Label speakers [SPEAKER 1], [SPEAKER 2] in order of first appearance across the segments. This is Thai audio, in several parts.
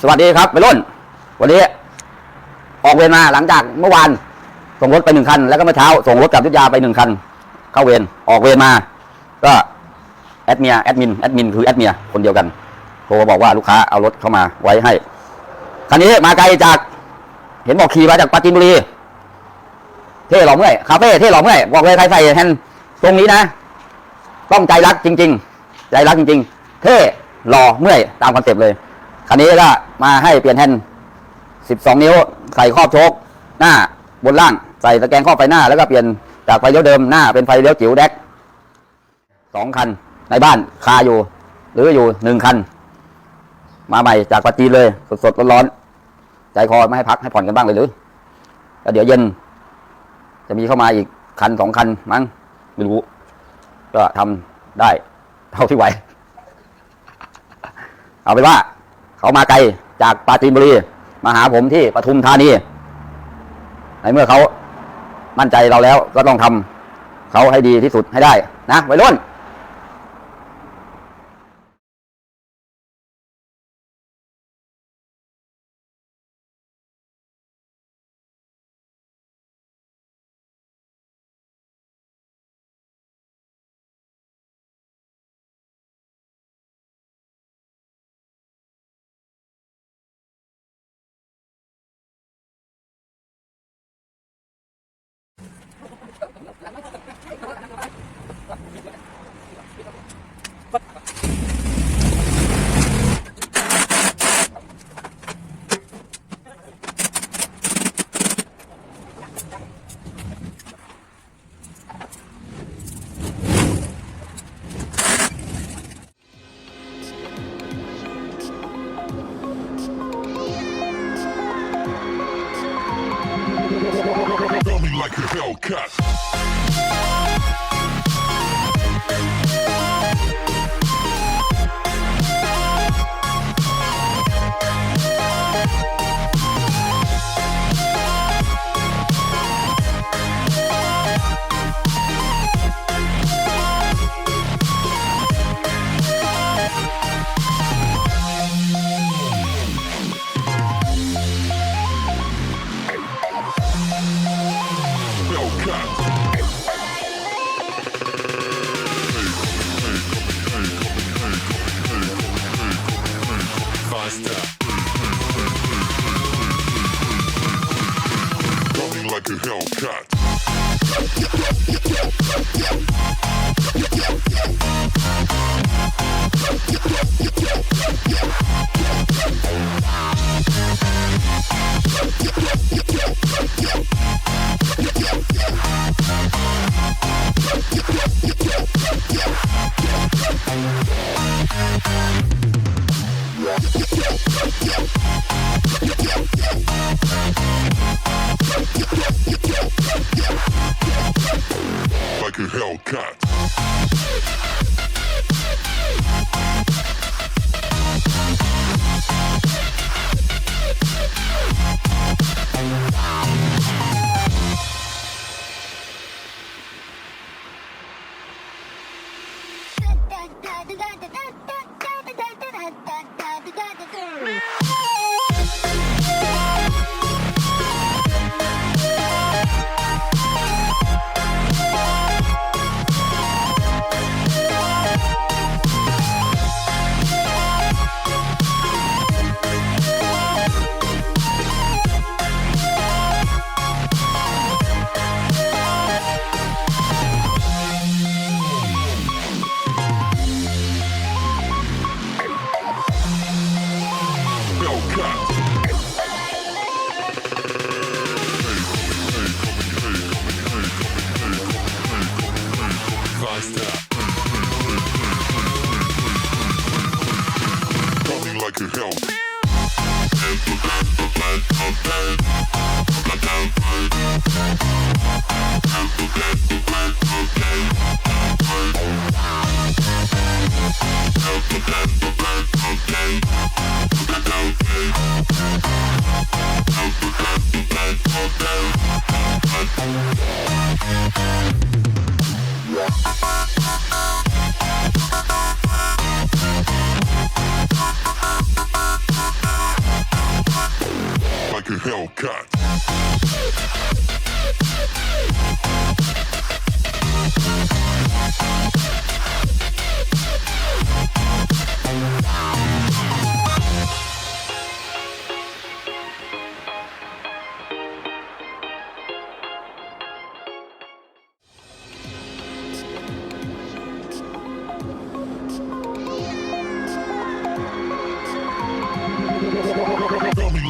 [SPEAKER 1] สวัสดีครับไปรุ่น วันนี้ ออกเวรมาหลังจากเมื่อวานส่งรถไปหนึ่งคัน แล้วก็เมื่อเช้าส่งรถกลับยุทธยาไปหนึ่งคัน เข้าเวรออกเวรมา ก็แอดเมียแอดมินแอดมินคือแอดเมียคนเดียวกันโทรมาบอกว่าลูกค้าเอารถเข้ามาไว้ให้คันนี้มาไกลจาก เห็นบอกขี่มาจากปราจีนบุรีเท่หล่อเมื่อยคาเฟ่เท่หล่อเมื่อยบอกเลยใครใส่แฮนด์ตรงนี้นะต้องใจรักจริง ๆ ใจรักจริง ๆ เท่หล่อเมื่อยตามคอนเซ็ปต์เลย คันนี้ก็มาให้เปลี่ยนแฮนด์12 นิ้ว ใส่ครอบโชคหน้าบนล่าง ใส่ตะแกรงครอบไฟหน้า แล้วก็เปลี่ยนจากไฟเลี้ยวเดิมหน้าเป็นไฟเลี้ยวจิ๋วแดกสองคันในบ้านคาอยู่ หรืออยู่หนึ่งคัน มาใหม่จากปัจจีนเลยสดๆร้อนๆใจคอไม่ให้พักให้ผ่อนกันบ้างเลยหรือแล้วเดี๋ยวเย็น จะมีเข้ามาอีกคันสองคันมั้งไม่รู้ก็ทำได้เท่าที่ไหว เอาเป็นว่า เขามาไกลจากปราจีนบุรีมาหาผมที่ปทุมธานีในเมื่อเขามั่นใจเราแล้วก็ต้องทำเขาให้ดีที่สุดให้ได้นะวัยรุ่น
[SPEAKER 2] Hellcat.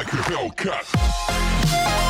[SPEAKER 2] Like a Hellcat.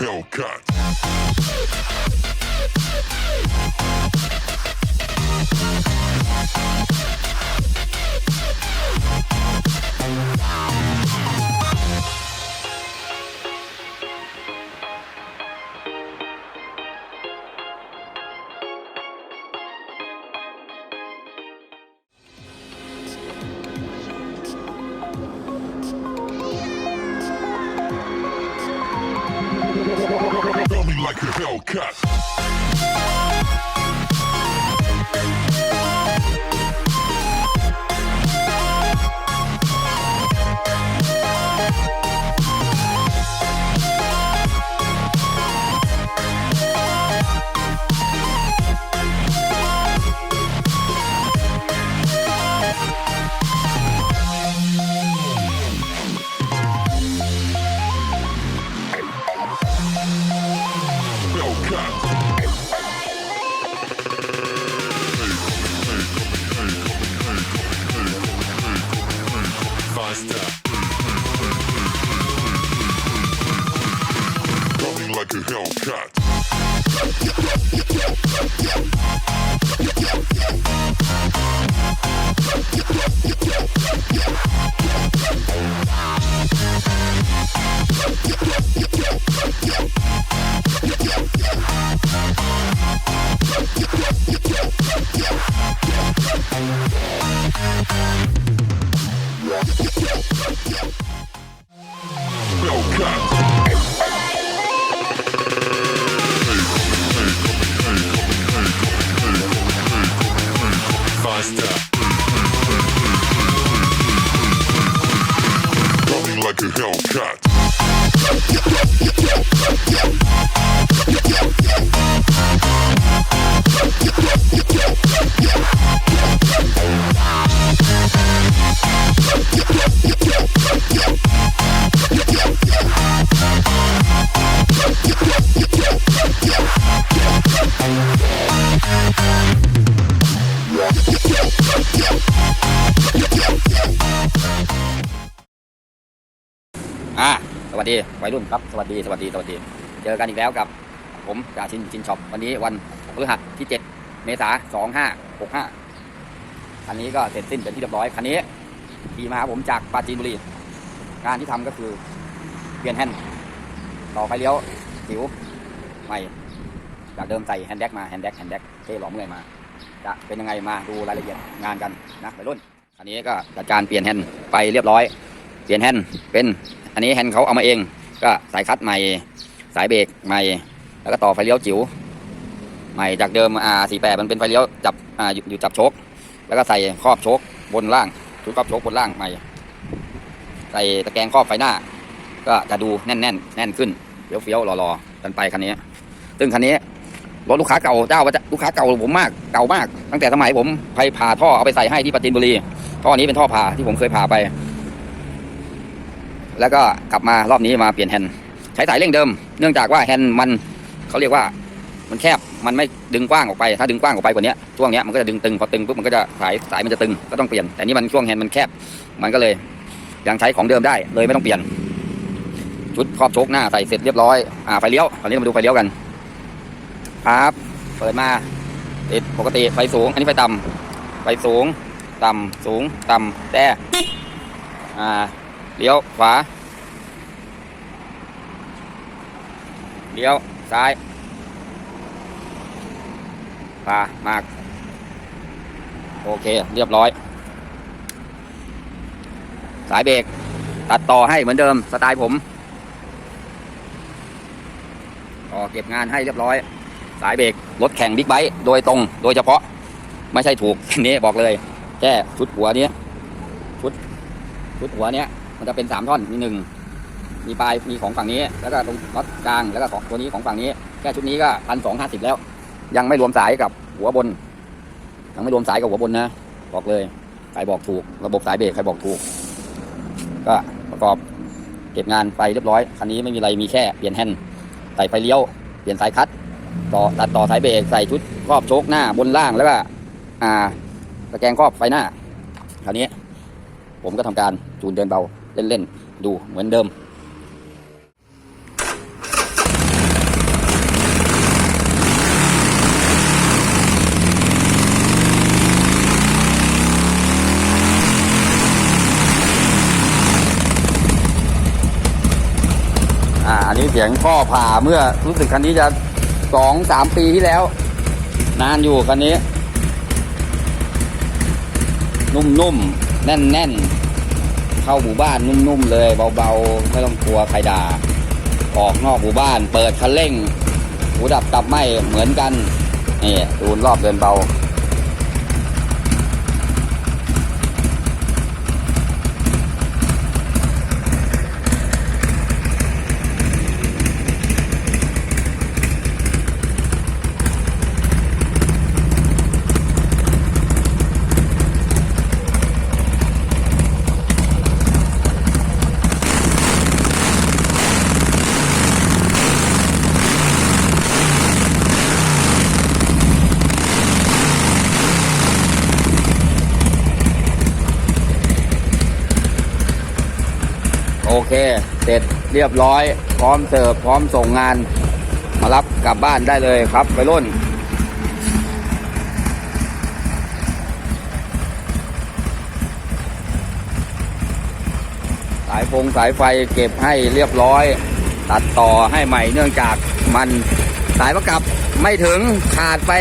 [SPEAKER 2] Hellcat. Hellcat. like a Hellcat. วัส
[SPEAKER 1] ดีวัยรุ่นครับสวัสดีสวัสดีสวัสดี เจอกันอีกแล้วกับ ผมจ่าชินชินช็อปวันนี้วันพฤหัสที่ 7 เมษายน2565คันนี้ก็เสร็จสิ้นเป็นที่เรียบร้อยคันนี้ขี่มาผมจากปราจีนบุรีงานที่ทำก็คือเปลี่ยนแฮนด์ต่อไฟเลี้ยวสิวใหม่จากเดิมใส่แฮนด์แดกมาแฮนด์แดกแฮนด์แดกเท่หลอมเมื่อยมา จะเป็นยังไงมาดูรายละเอียดงานกันนะไปรุ่นอันนี้ก็จัดการเปลี่ยนแฮนด์ไปเรียบร้อย ปลี่ยนแฮนด์เป็นอันนี้แฮนด์เขาเอามาเอง ก็สายคัดใหม่ สายเบรกใหม่ แล้วก็ต่อไฟเลี้ยวจิ๋วใหม่จากเดิมอ่าสี่แปดมันเป็นไฟเลี้ยวจับอ่าอยู่อยู่จับโชคแล้วก็ใส่ครอบโชคบนล่างชุดครอบโชคบนล่างใหม่ ใส่ตะแกรงครอบไฟหน้า ก็จะดูแน่นแน่นแน่นขึ้นเฟี้ยวเฟี้ยวๆรอๆกันไปคันนี้ ซึ่งคันนี้รถลูกค้าเก่าเจ้าประจำลูกค้าเก่าผมมากเก่ามาก ตั้งแต่สมัยผมไปผ่าท่อเอาไปใส่ให้ที่ปราจีนบุรีท่อนี้เป็นท่อผ่าที่ผมเคยผ่าไป แล้วก็กลับมารอบนี้มาเปลี่ยนแฮนด์ใช้สายเร่งเดิม เนื่องจากว่าแฮนด์มันเขาเรียกว่ามันแคบมันไม่ดึงกว้างออกไป ถ้าดึงกว้างออกไปกว่านี้ช่วงนี้มันก็จะดึงตึงพอตึงปุ๊บมันก็จะสายสายมันจะตึงก็ต้องเปลี่ยนแต่นี่มันช่วงแฮนด์มันแคบมันก็เลยยังใช้ของเดิมได้เลยไม่ต้องเปลี่ยน ชุดครอบโชคหน้าใส่เสร็จเรียบร้อยอ่าไฟเลี้ยวตอนนี้เรามาดูไฟเลี้ยวกันครับเปิดมาติดปกติไฟสูง อันนี้ไฟต่ำไฟสูง ต่ำสูง ต่ำแต่อ่า เลี้ยวขวา เลี้ยวซ้ายขวามาก โอเค เรียบร้อย สายเบรกตัดต่อให้เหมือนเดิม สไตล์ผมต่อเก็บงานให้เรียบร้อย สายเบรกรถแข่งบิ๊กไบค์โดยตรง โดยเฉพาะ ไม่ใช่ถูกนี้บอกเลย แค่ชุดหัวนี้ชุดชุดหัวเนี้ย มันจะเป็นสามท่อนมีหนึ่งมีปลายมีของฝั่งนี้ แล้วก็ตรงน็อตกลางแล้วก็ของตัวนี้ของฝั่งนี้แค่ชุดนี้ก็พันสองห้าสิบแล้ว ยังไม่รวมสายกับหัวบน ยังไม่รวมสายกับหัวบนนะ บอกเลยใครบอกถูก ระบบสายเบรกใครบอกถูก ก็ประกอบเก็บงานไปเรียบร้อยคันนี้ไม่มีอะไรมีแค่เปลี่ยนแฮนด์ใส่ไฟเลี้ยวเปลี่ยนสายคัดต่อตัดต่อสายเบรกใส่ชุดครอบโชคหน้าบนล่างแล้วก็อ่าตะแกรงครอบไฟหน้าคราวนี้ ผมก็ทำการจูนเดินเบา เล่นๆ ดูเหมือนเดิมอ่าอันนี้เสียงข้อผ่าเมื่อรู้สึกคันนี้จะสองสามปีที่แล้ว นานอยู่คันนี้ นุ่มๆ แน่นๆ เข้าหมู่บ้านนุ่มๆเลยเบาๆ ไม่ต้องกลัวใครด่า ออกนอกหมู่บ้าน เปิดคันเร่งหูดับตับไหมเหมือนกันนี่ดูนรอบเดินเบา เค เสร็จเรียบร้อย พร้อมเสิร์ฟพร้อมส่งงาน มารับกลับบ้านได้เลยครับไปรุ่นสายฟงสายไฟเก็บให้เรียบร้อย ตัดต่อให้ใหม่เนื่องจากมันสายประกับไม่ถึงขาดไป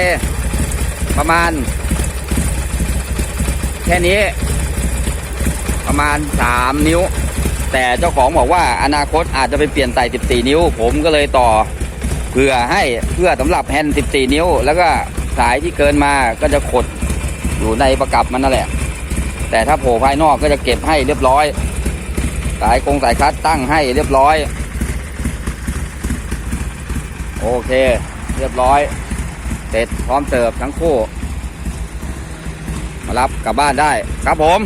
[SPEAKER 1] ประมาณ แค่นี้ ประมาณ 3 นิ้ว แต่เจ้าของบอกว่าอนาคตอาจจะไปเปลี่ยนใส่ 14 นิ้ว ผมก็เลยต่อเพื่อให้เพื่อสำหรับแฮนด์14 นิ้ว แล้วก็สายที่เกินมาก็จะขดอยู่ในประกับมันนั่นแหละ แต่ถ้าโผล่ภายนอกก็จะเก็บให้เรียบร้อย สายคงสายคัดตั้งให้เรียบร้อย โอเค เรียบร้อย เสร็จพร้อมเสิร์ฟทั้งคู่ มารับกลับบ้านได้ครับผม